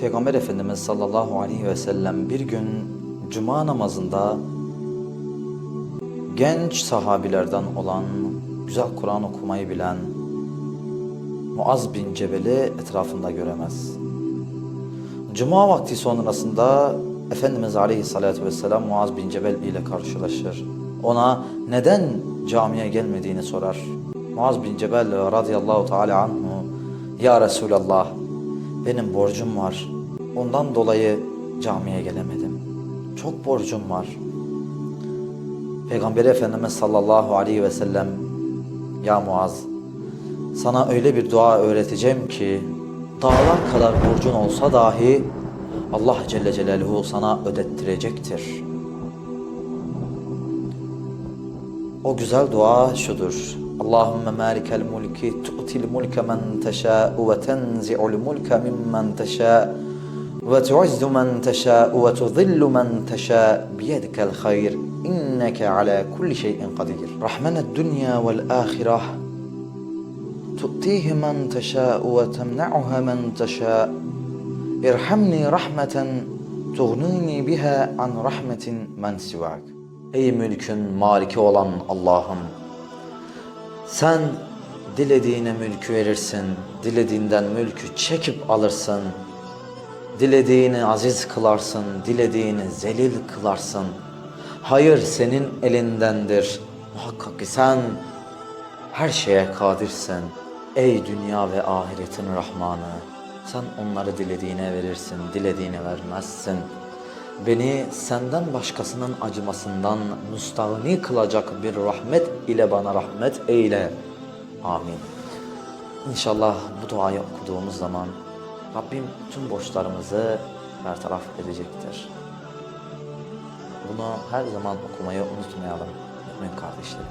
Peygamber Efendimiz sallallahu aleyhi ve sellem bir gün cuma namazında genç sahabilerden olan, güzel Kur'an okumayı bilen Muaz bin Cebel'i etrafında göremez. Cuma vakti sonrasında Efendimiz Aleyhisselatü Vesselam Muaz bin Cebel ile karşılaşır. Ona neden camiye gelmediğini sorar. Muaz bin Cebel radıyallahu teala anhu Ya Resulallah benim borcum var. Ondan dolayı camiye gelemedim. Çok borcum var. Peygamber Efendimiz sallallahu aleyhi ve sellem Ya Muaz sana öyle bir dua öğreteceğim ki dağlar kadar borcun olsa dahi Allah Celle Celaluhu sana ödettirecektir. O güzel dua şudur. Allahümme malikel mulki tu'til mulke men teşâ'u ve tenzi'ul mulke mimmen teşâ'u ve tu'izzu men teşâ'u ve tuzillu men teşâ'u biyedikel hayr inneke ala kulli şeyin kadir. Rahmened dünya vel ahireh تؤتيه من تشاء وتمنعها من تشاء ارحمني رحمة تغنيني بها عن رحمة من سواك Ey mülkün maliki olan Allah'ım sen dilediğine mülkü verirsin, dilediğinden mülkü çekip alırsın. Dilediğini aziz kılarsın, dilediğini zelil kılarsın. Hayır senin elindendir. Muhakkak ki sen her şeye kadirsin. Ey dünya ve ahiretin Rahmanı, sen onları dilediğine verirsin, dilediğine vermezsin. Beni senden başkasının acımasından müstahni kılacak bir rahmet ile bana rahmet eyle. Amin. İnşallah bu duayı okuduğumuz zaman Rabbim tüm borçlarımızı bertaraf edecektir. Bunu her zaman okumayı unutmayalım mümin kardeşlerim.